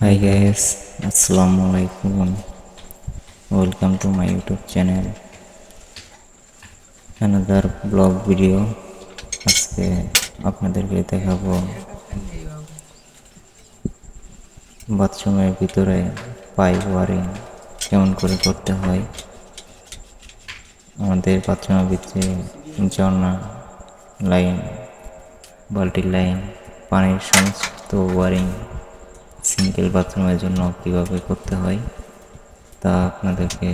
Hi guys, Assalamu alaikum. Welcome to my YouTube channel. Another blog video. আজকে আপনাদেরকে দেখাবো বাথরুমের ভিতরে পাইপ ওয়ারিং কেমন করে করতে হয় আমাদের বাথরুমের ভিতরে ঝর্ণা লাইন বাল্টির লাইন পানির সমস্ত ওয়ারিং সিঙ্গেল বাথরুমের জন্য কীভাবে করতে হয়, তা আপনাদেরকে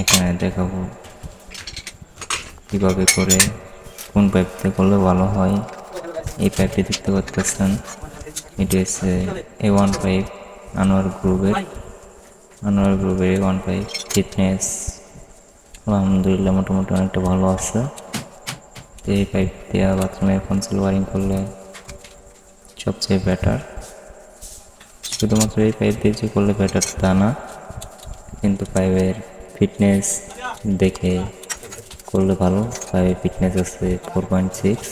এখানে দেখাবো। কীভাবে করে, কোন পাইপতে করলে ভালো হয়, এই পাইপটি দেখতে পাচ্ছেন। এটি হচ্ছে এ ওয়ান পাইপ আনোয়ার গ্রুপের আনোয়ার গ্রুপের এ ওয়ান পাইপ ফিটনেস আলহামদুলিল্লাহ, মোটামুটি অনেকটা ভালো আছে। এই পাইপ দেওয়া বাথরুমে কনসিল ওয়ারিং করলে সবচেয়ে বেটার শুধুমাত্র এই পাইপ দিয়ে যে করলে বেটার তা না, কিন্তু পাইপের ফিটনেস দেখে করলে ভালো। পাইপের ফিটনেস আছে four point six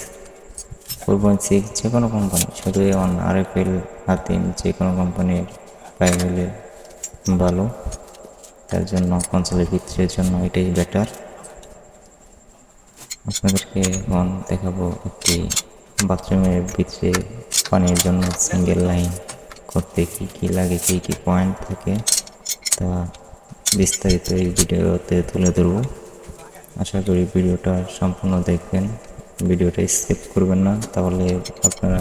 four point six যে কোনো কোম্পানি শুধু অন আর এফ এল হাতিম যে কোনো কোম্পানির পাইপ হলে ভালো। তার জন্য কনসোলের ভিতরের জন্য এটাই বেটার আপনাদেরকে এখন দেখাবো একটি বাথরুমের ভিতরে পানির জন্য সিঙ্গেল লাইন করতে কি কি লাগে, কি কি পয়েন্ট থাকে, তা বিস্তারিত এই ভিডিওতে তুলে ধরবো। আশা করি ভিডিওটা সম্পূর্ণ দেখবেন। ভিডিওটা স্কিপ করবেন না, তাহলে আপনারা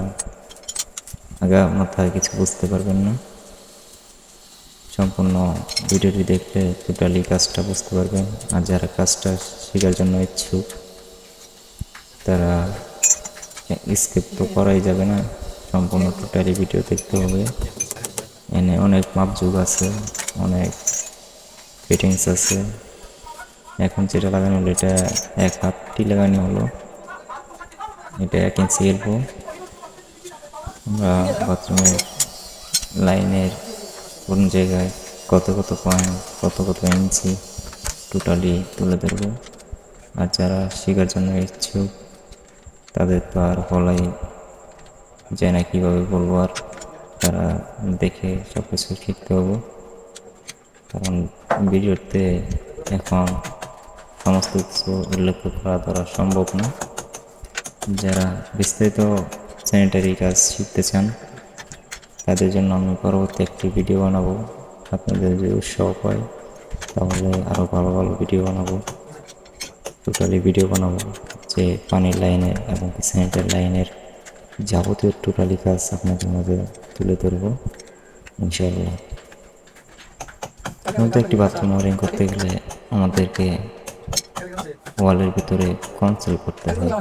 আগা মাথায় কিছু বুঝতে পারবেন না। সম্পূর্ণ ভিডিওটি দেখলে টোটালি কাজটা বুঝতে পারবেন। আর যারা কাজটা শেখার জন্য ইচ্ছুক, তারা স্কিপ তো করাই যাবে না। সম্পূর্ণ টোটালি ভিডিও দেখতে হবে। এনে অনেক মাপযুগ আছে, অনেক ফিটিংস আছে। এখন যেটা লাগানো হলো, এটা এক হাতটি লাগানো হলো। এটা এক ইঞ্চি এলবো আমরা বাথরুমের লাইনের কোন জায়গায় কত কত পয়েন্ট কত কত ইঞ্চি টোটালি তুলে ধরবো। আর যারা শেখার জন্য ইচ্ছুক, তাদের তো আর বলাই যায় না কীভাবে বলব আর তারা দেখে সব কিছু শিখতে হবে। কারণ ভিডিওতে এখন সমস্ত কিছু উল্লেখ করা ধরা সম্ভব না। যারা বিস্তারিত স্যানিটারি কাজ শিখতে চান, তাদের জন্য আমি পরবর্তী একটি ভিডিও বানাবো। আপনাদের যদি উৎসাহ হয় তাহলে আরও ভালো ভালো ভিডিও বানাবো। টোটালি ভিডিও বানাবো যে পানির লাইনের এবং স্যানিটারি লাইনের যাবতীয় টোটালি কাজ আপনাদের মাঝে তুলে ধরবো ইনশাল্লাহ নতুন একটি বাথরুম ওয়ারিং করতে গেলে আমাদেরকে ওয়ালের ভিতরে কনসোল করতে হয়।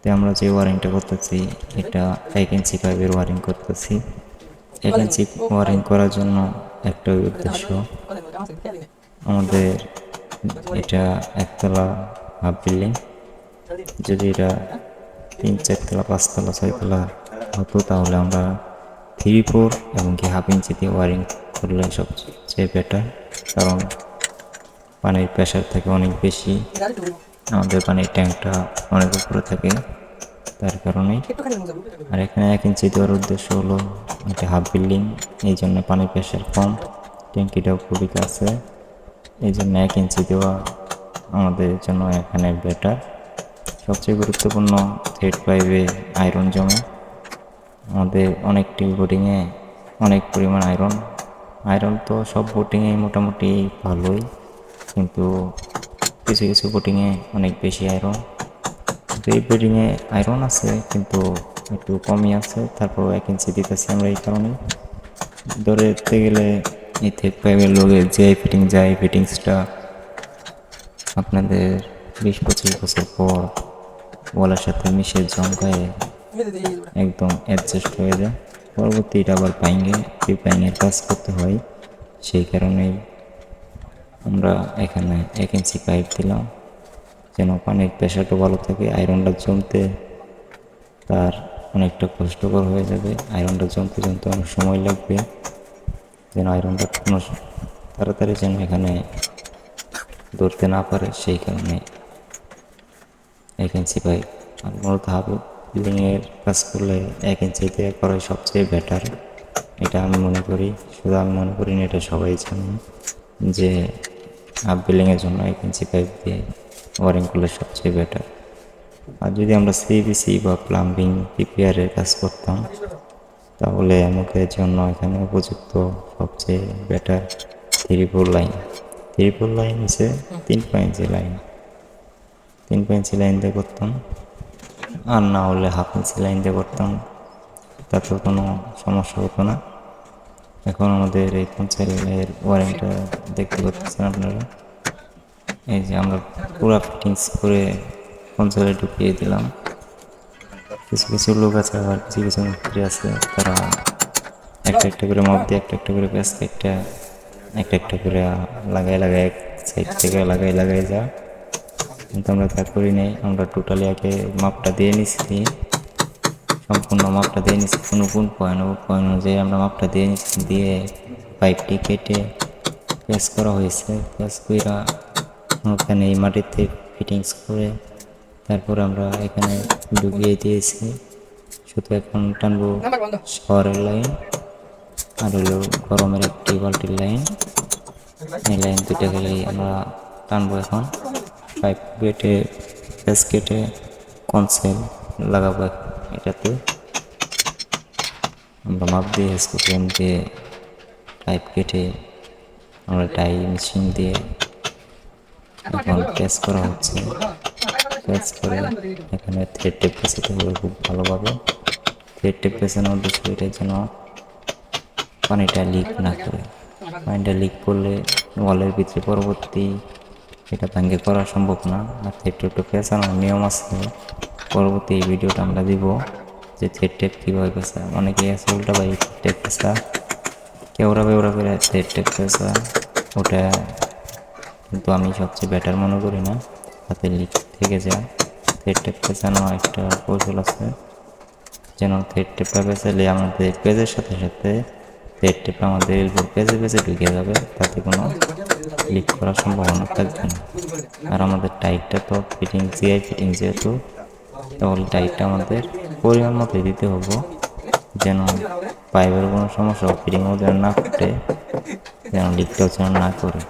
তো আমরা যে ওয়ারিংটা করতেছি, এটা এক ইঞ্চি পাইপের ওয়ারিং করতেছি। এক ইঞ্চি ওয়ারিং করার জন্য একটা উদ্দেশ্য, আমাদের এটা একতলা হাফ বিল্ডিং যদি এটা তিন চারতলা পাঁচতলা ছয়তলা হতো, তাহলে আমরা থ্রি ফোর এবং কি হাফ ইঞ্চি দিয়ে ওয়ারিং করলে সবচেয়ে বেটার কারণ পানির প্রেশার থাকে অনেক বেশি। আমাদের পানির ট্যাঙ্কটা অনেক উপরে থাকে, তার কারণেই আর এখানে এক ইঞ্চি দেওয়ার উদ্দেশ্য হলো একটা হাফ বিল্ডিং এই জন্য পানির প্রেশার কম, ট্যাঙ্কিটাও খুবই কাছে। এই জন্য এক ইঞ্চি দেওয়া আমাদের জন্য এখানে বেটার সবচেয়ে গুরুত্বপূর্ণ থ্রেড পাইপে আয়রন জমে। আমাদের অনেক অনেকটি বোটিংয়ে অনেক পরিমাণ আয়রন। আয়রন তো সব বোটিংয়ে মোটামুটি ভালোই, কিন্তু কিছু কিছু বোটিংয়ে অনেক বেশি আয়রন। তো এই বোটিংয়ে আয়রন আছে, কিন্তু একটু কমই আছে তারপর এক ইঞ্চি দিতেছি আমরা এই কারণে ধরে দেখতে গেলে এই থেক পাইপের লোকে যে ফিটিং যায়, ফিটিংসটা আপনাদের বিশ পঁচিশ বছর পর বলার সাথে মিশে জমকায় একদম অ্যাডজাস্ট হয়ে যায়। পরবর্তী আবার পাইঙ্গে প্রিপাইংয়ের কাজ করতে হয়। সেই কারণেই আমরা এখানে এক ইঞ্চি পাইপ দিলাম। যেন পানির প্রেশারটা ভালো থাকে আয়রনটা জমতে তার অনেকটা কষ্টকর হয়ে যাবে। আয়রনটা জমতে জমতে অনেক সময় লাগবে। যেন আয়রনটা কোনো তাড়াতাড়ি যেন এখানে ধরতে না পারে, সেই কারণে এক ইঞ্চি পাইপ আর মূলত হাফ বিল্ডিংয়ের কাজ করলে এক ইঞ্চিতে করাই সবচেয়ে বেটার এটা আমি মনে করি, শুধু আমি মনে করি না, এটা সবাই জানে যে হাফ বিল্ডিংয়ের জন্য এক ইঞ্চি পাইপ দিয়ে ওয়ারিং করলে সবচেয়ে বেটার আর যদি আমরা সিবিসি বা প্লাম্বিং পিপিআরের কাজ করতাম, তাহলে আমাদের জন্য এখানে উপযুক্ত সবচেয়ে better triple line triple line হচ্ছে তিন পয়েন্টি লাইন তিন পয়েন্টি লাইন দিয়ে করতাম। আর না হলে হাফ ইঞ্চি লাইন দিয়ে করতাম। তাতে কোনো সমস্যা হতো না। এখন আমাদের এই পঞ্চায়েতের ওয়ারেন্টটা দেখতে পাচ্ছেন আপনারা। এই যে আমরা পুরো ফিটিংস করে পঞ্চায়েতে ঢুকিয়ে দিলাম। কিছু কিছু লোক আছে আবার কিছু কিছু মিস্ত্রি আছে। তারা একটা একটা করে মপ দিয়ে একটা একটা করে পেঁচ একটা একটা একটা করে লাগাই লাগাই এক সাইড থেকে লাগাই লাগাই যা কিন্তু আমরা তা করি নাই। আমরা টোটালি আগে মাপটা দিয়ে নিচ্ছি সম্পূর্ণ মাপটা দিয়ে নিচ্ছি কোনো কোন পয়েন্ট পয়েন্ট অনুযায়ী আমরা মাপটা দিয়ে নিচ্ছি দিয়ে পাইপটি কেটে প্যাস করা হয়েছে। প্যাস কইরা ওখানে এই মাটিতে ফিটিংস করে তারপর আমরা এখানে ডুবিয়ে দিয়েছি। শুধু এখন টানবো শহরের লাইন আর হলো গরমের একটি বাল্টির লাইন এই লাইন গেলেই আমরা টানবো এখন। পাইপ কেটে প্যাস কেটে কনসেল লাগাবো এটাতে। আমরা মাপ দিয়ে স্কুপেন দিয়ে পাইপ কেটে আমরা টাই মেশিন দিয়ে এখন প্রেস করা হচ্ছে। প্রেস করে এখানে থ্রেড টেপ পেঁচাতে হবে খুব ভালোভাবে। থ্রেড টেপ পেঁচানোর এটা যেন পানিটা লিক না করে। পানিটা লিক করলে ওয়ালের ভিতরে পরবর্তী এটা ভেঙে করা সম্ভব না। আর থ্রেড টেপটা পেঁচানোর নিয়ম আছে। পরবর্তী এই ভিডিওটা আমরা দিব যে থ্রেড টেপ কীভাবে পেঁচা। অনেকেই আছে উল্টা ভাই টেপ পেঁচা। কেউরা বেউরা করে থ্রেড টেপ পেঁচা। ওটা কিন্তু আমি সবচেয়ে বেটার মনে করি না। হাতে লিক থেকে যায়। থ্রেড টেপ পেঁচানো একটা কৌশল আছে। যেন থ্রেড টেপটা পেঁচালে আমাদের পেজের সাথে সাথে থ্রেড টেপটা আমাদের পেজে পেজে ঢুকে যাবে। তাতে কোনো লিক করার সম্ভাবনা থাকবে না। আর আমাদের টাইটটা তো ফিটিং জিআই ফিটিং যেহেতু তাহলে টাইটটা আমাদের পরিমাণ মতো দিতে হবে, যেন পাইপের কোনো সমস্যা ফিটিংও যেন না ফুটে, যেন লিকটাও যেন না করে।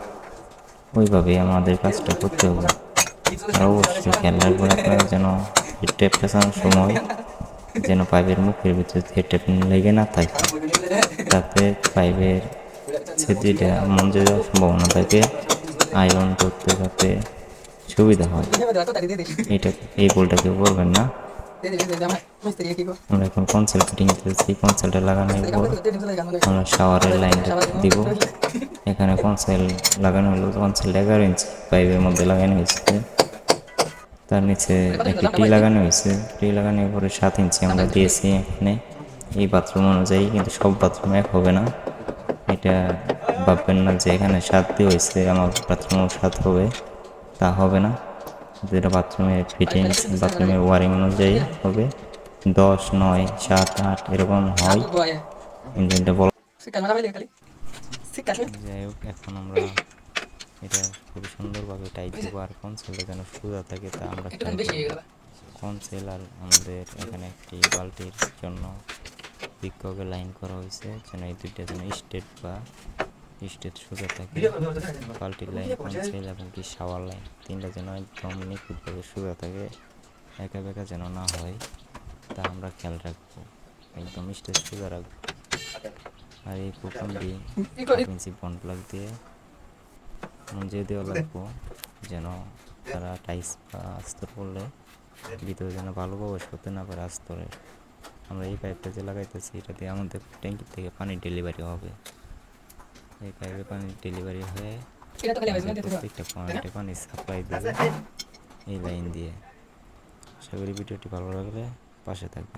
ওইভাবেই আমাদের কাজটা করতে হবে। আর অবশ্যই খেয়াল রাখবেন আপনারা যেন টেপ পেছানোর সময় যেন পাইপের মুখের ভিতরে টেপ লেগে না থাকে তাতে পাইপের মঞ্জে যাওয়ার সম্ভাবনা থাকে, আয়রন করতে যাতে সুবিধা হয়। এটা এই বলটা কেউ করবেন না। আমরা এখন কনসেল ফিটিং করতেছি কনসেলটা লাগানোর পর আমরা শাওয়ারের লাইনটা দিব। এখানে কনসেল লাগানো হলো কনসেল এগারো ইঞ্চি পাইপের মধ্যে লাগানো হয়েছে। তার নিচে একটি টি লাগানো হয়েছে। টি লাগানোর পরে সাত ইঞ্চি আমরা দিয়েছি এখানে। এই বাথরুম অনুযায়ী কিন্তু সব বাথরুম এক হবে না। এটা ভাববেন না যে এখানে সাত দিয়ে হয়েছে, আমার বাথরুমও সাত হবে। তা হবে না। যেটা বাথরুমের ফিটিংস বাথরুমের ওয়ারিং অনুযায়ী হবে। দশ, নয়, সাত, আট, এরকম হয়। ইঞ্জিনটা বলা যাই হোক, এখন আমরা এটা খুবই সুন্দরভাবে টাইট দেবো আর কনসেলটা যেন সোজা থাকে তা আমরা কনসেল আর আমাদের এখানে একটি বালতির জন্য বিক্ষোভের লাইন করা হয়েছে যেন এই দুইটা যেন স্টেট বা স্টেট সোজা থাকে। বালতির লাইন কনসেল এবং কি শাওয়ার লাইন তিনটা যেন একদম নিখুঁতভাবে সোজা থাকে একা বেঁকা যেন না হয়। তা আমরা খেয়াল রাখব একদম স্টেট সোজা রাখব। আর এই প্রথমটি ইঞ্চি বন প্লাগ দিয়ে মঞ্জে দেওয়া লাগবো যেন তারা টাইস বা আস্তর করলে ভিতরে যেন ভালো প্রবেশ করতে না পারে আস্তরের। আমরা এই পাইপটা যে লাগাইতেছি এটা দিয়ে আমাদের ট্যাঙ্কির থেকে পানির ডেলিভারি হবে। এই পাইপে পানি ডেলিভারি হয়ে প্রত্যেকটা পয়েন্টে পানি সাপ্লাই দেবে। এই লাইন দিয়ে। আশা করি ভিডিওটি ভালো লাগলে পাশে থাকবে